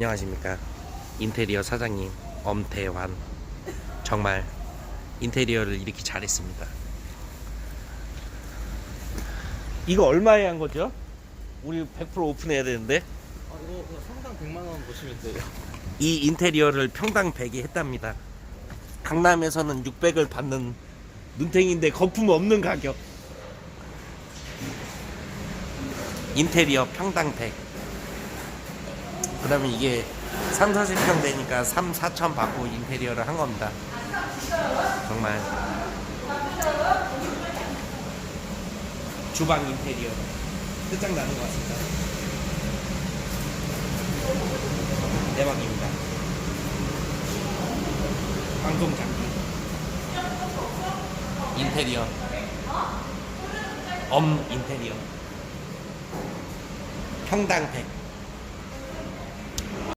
안녕하십니까. 인테리어 사장님 엄태환. 정말 인테리어를 이렇게 잘했습니다. 이거 얼마에 한 거죠? 우리 100% 오픈해야 되는데? 아, 이거 그냥 성당 100만 원 보시면 돼요. 이 인테리어를 평당 100이 했답니다. 강남에서는 600을 받는 눈탱인데 거품 없는 가격. 인테리어 평당 100 그러면 이게 3, 40평 되니까 3, 4천 받고 인테리어를 한 겁니다. 정말. 주방 인테리어. 끝장나는 것 같습니다. 대박입니다. 방송 장비. 인테리어. 엄 인테리어. 평당 100